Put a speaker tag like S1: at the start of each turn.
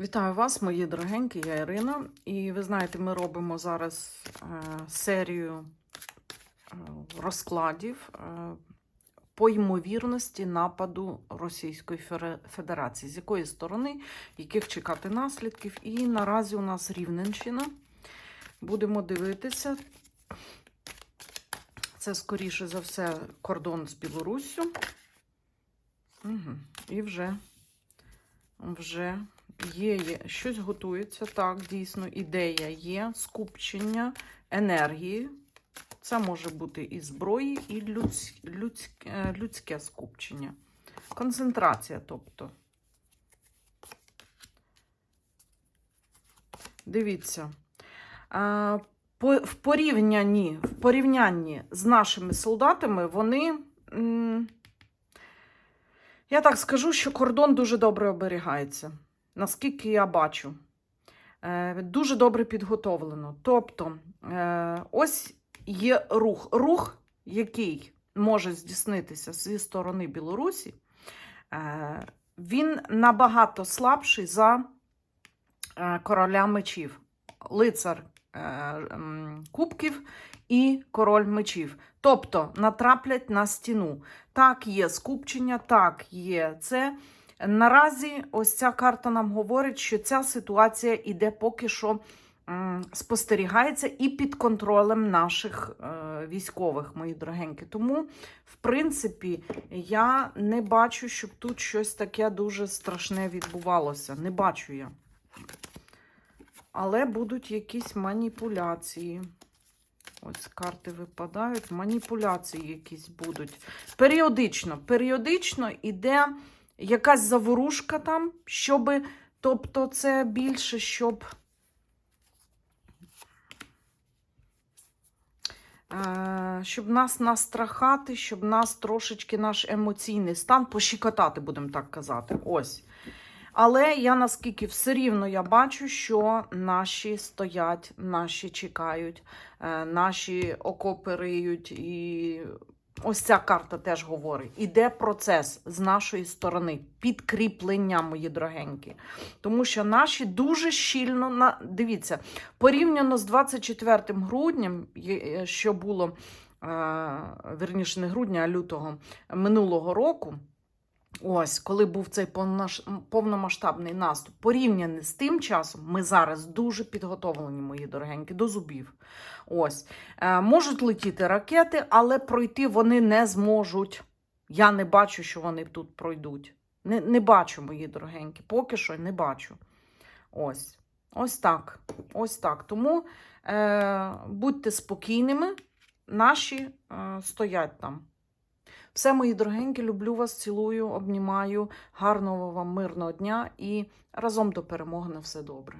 S1: Вітаю вас, мої дорогенькі, я Ірина. І ви знаєте, ми робимо зараз е, серію е, розкладів е, по ймовірності нападу Російської Федерації, з якої сторони, яких чекати наслідків. І наразі у нас Рівненщина. Будемо дивитися. Це, скоріше за все, кордон з Білоруссю. Угу. І вже, вже є, є, щось готується. Так, дійсно, ідея є, скупчення енергії. Це може бути і зброї, і людсь, людське, людське скупчення. Концентрація, тобто. Дивіться. В, порівнянні, в порівнянні з нашими солдатами вони. я так скажу, що кордон дуже добре оберігається, наскільки я бачу. Е, Дуже добре підготовлено. Тобто, е, ось є рух. Рух, який може здійснитися зі сторони Білорусі, е, він набагато слабший за короля мечів. Лицар кубків і король мечів. Тобто натраплять на стіну. Так, є скупчення, так, є це. Наразі ось ця карта нам говорить, що ця ситуація іде поки що спостерігається і під контролем наших е, військових, мої дорогенькі. Тому, в принципі, я не бачу, щоб тут щось таке дуже страшне відбувалося. Не бачу я. Але будуть якісь маніпуляції. Ось карти випадають, маніпуляції якісь будуть. Періодично, періодично іде якась заворушка там, щоб, тобто це більше, щоб. е, Щоб нас настрахати, щоб нас трошечки наш емоційний стан пощекотати, будемо так казати. Ось. Але я наскільки все рівно я бачу, що наші стоять, наші чекають, е, наші окопи риють. І ось ця карта теж говорить: іде процес з нашої сторони, підкріплення, мої дорогенькі. Тому що наші дуже щільно на дивіться, порівняно з 24 грудням, що було. е, Верніше, не грудня, а лютого минулого року. Ось, коли був цей повномасштабний наступ, порівняний з тим часом, ми зараз дуже підготовлені, мої дорогенькі, до зубів. Ось. Е, можуть летіти ракети, але пройти вони не зможуть. Я не бачу, що вони тут пройдуть. Не, не бачу, мої дорогенькі, поки що не бачу. Ось. Ось так. Ось так. Тому е, будьте спокійними, наші е, стоять там. Все, мої дорогенькі, люблю вас, цілую, обнімаю. Гарного вам мирного дня і разом до перемоги на все добре.